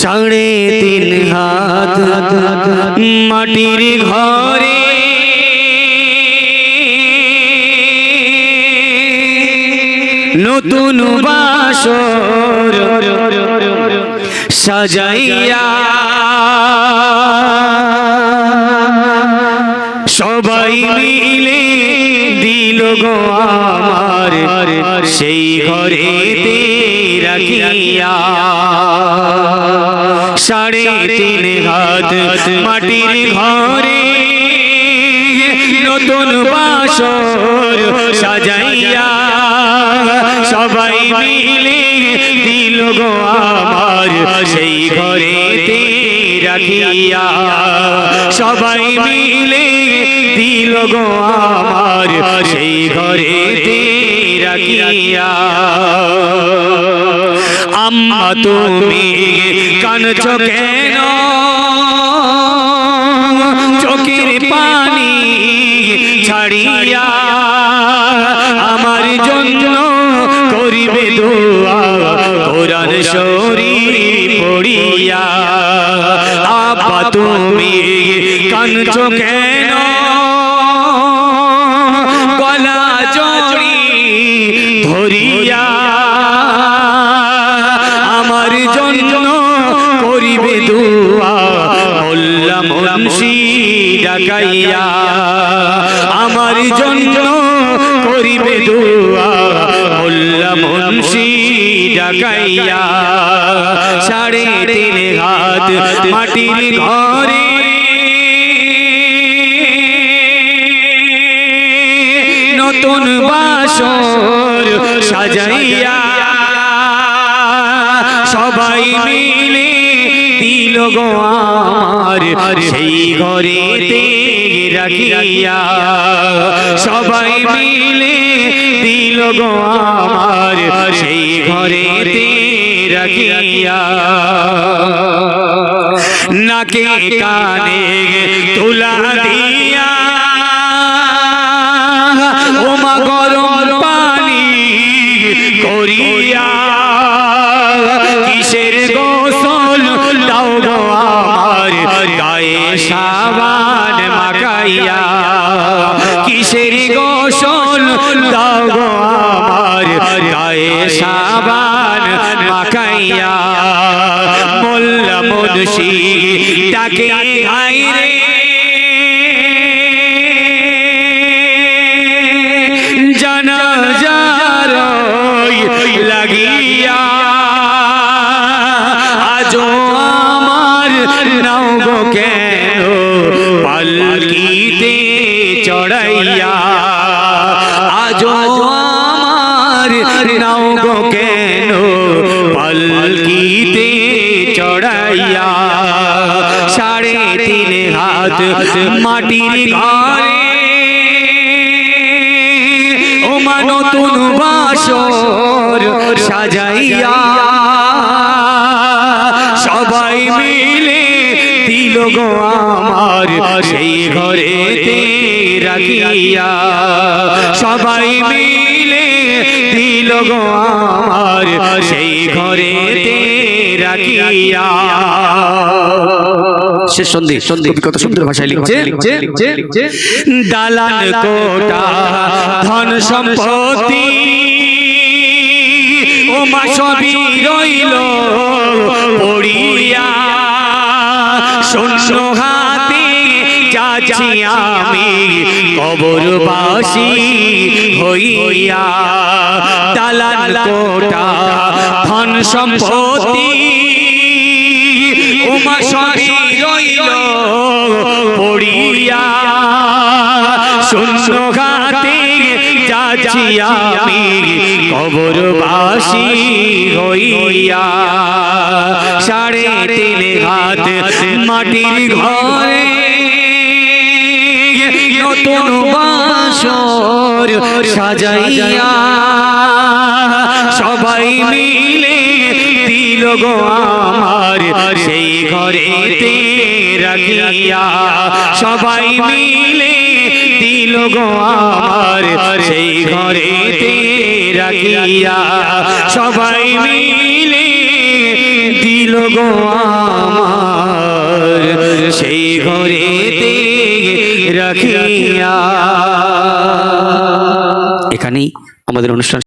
সাড়ে তিন হাত মাটির ঘরে। নতুন বাসর সাজাইয়া। সবাই মিলে দিল গো আমার সেই হাত মাটির ঘরে নতুন বাসর সাজাইয়া সবাই মিলে দিল গো আমার সেই ঘরেতে রাখিয়া সবাই মিলে দিল গো আমার সেই ঘরেতে রাখিয়া আম্মা তুমি কানছ কেন চোখের পানি ছাড়িয়া আমার জন্য করিবে দোয়া। কোরআন শরীর পড়িয়া আব্বা তুমি কানছ কেন আমার জন্য করিবে দুয়া। মোল্লা মুন্সি ডাকাইয়া সাড়ে তিন হাত মাটির ঘরে নতুন বাসর সাজাইয়া সবাই মিলে দিল গো আমার সেই ঘরে রাখিয়া সবাই মিলে দিল গো আমার, সেই ঘরে রাখিয়া। নাকে কানে তুলা দিয়া মাখাইয়া কিসের গোসল? দাও আমার গায়ে সাবান মাখাইয়া। মোল্লা মুন্সি ডাকে আইরে জানা লাগিয়া পালকিতে চড়াইয়া আজো আমার নাও গো কেন? পালকিতে চড়াইয়া, সাড়ে তিন হাত মাটির ঘরে। ও মা নতুন বাসর সাজাইয়া গো আমার সেই ঘরেতে রাখিয়া সবাই মিলে দিল গো আমার সেই ঘরেতে রাখিয়া। শেষ সন্ধি সন্ধি কত সুন্দর ভাষায় লিখছে দালান কোটা ধন সম্পত্তি ও মা সবই রইল পড়িয়া শূন্য হাতে যাচ্ছি আমি কবরবাসী হইয়া দালান কোটা ধন সম্পত্তি উমা সবই রইল পড়িয়া শূন্য ঘাতে যাচ্ছি আমি হইয়া। সাড়ে তিন হাত মাটির ঘরে নতুন বাসর সাজাইয়া। সবাই মিলে দিল গো আমার, সেই ঘরেতে রাখিয়া। সবাই মিলে দিল গো আমার, সেই ঘরে রাখিয়া সবাই মিলে দিল গো আমার, সেই ঘরে রাখিয়া। এখানেই আমাদের অনুষ্ঠান